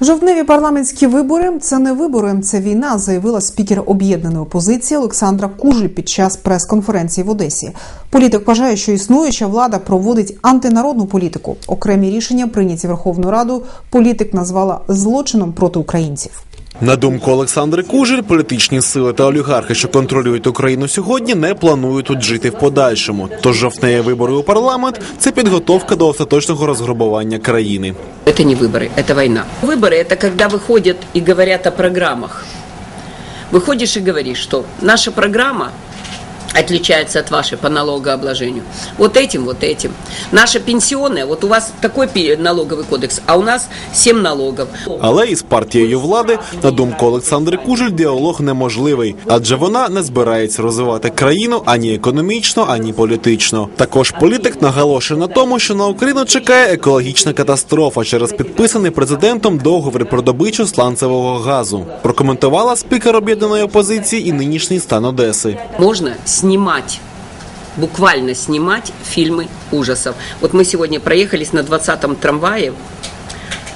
Жовтневі парламентські вибори це не вибори, це війна, заявила спікер об'єднаної опозиції Олександра Кужель під час прес-конференції в Одесі. Політик вважає, що існуюча влада проводить антинародну політику. Окремі рішення, прийняті Верховною Радою, політик назвала злочином проти українців. На думку Олександри Кужель, політичні сили та олігархи, що контролюють Україну сьогодні, не планують тут жити в подальшому. Тож жовтневі вибори у парламент це підготовка до остаточного розграбування країни. Это не выборы, это война. Выборы – это когда выходят и говорят о программах. Выходишь и говоришь, что наша программа отличается от вашей по налогообложению. Вот этим, вот этим. Наша пенсионная, вот у вас такой пи- налоговый кодекс, а у нас 7 налогов. Але із партією влади, на думку Олександри Кужель, діалог неможливий, адже вона не збирається розвивати країну ані економічно, ані політично. Також політик наголошує на тому, що на Україну чекає екологічна катастрофа через підписаний президентом договір про добичу сланцевого газу. Прокоментувала спікер об'єднаної опозиції і нинішній стан Одеси. Можно Снимать буквально снимать фильмы ужасов. Вот мы сегодня проехались на 20-м трамвае.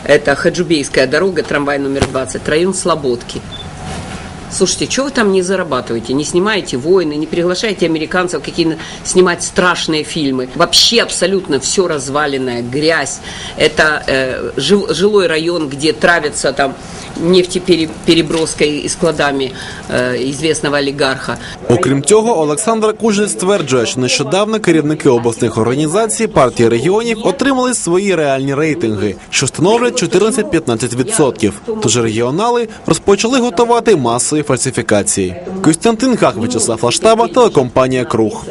Это Хаджубейская дорога, трамвай номер 20, район Слободки. Слушайте, что вы там не зарабатываете? Не снимаете войны, не приглашаете американцев какие снимать страшные фильмы. Вообще абсолютно все разваленное, грязь. Это э, жил- жилой район, где травятся там нефтепереброской и складами э, известного олигарха. Окрім цього, Олександра Кужель стверджує, що нещодавно керівники обласних організацій партії регіонів отримали свої реальні рейтинги, що становлять 14-15%. Тож регіонали розпочали готувати масові фальсифікації. Костянтин Гах, Вячеслав Лаштаба, телекомпанія Круг.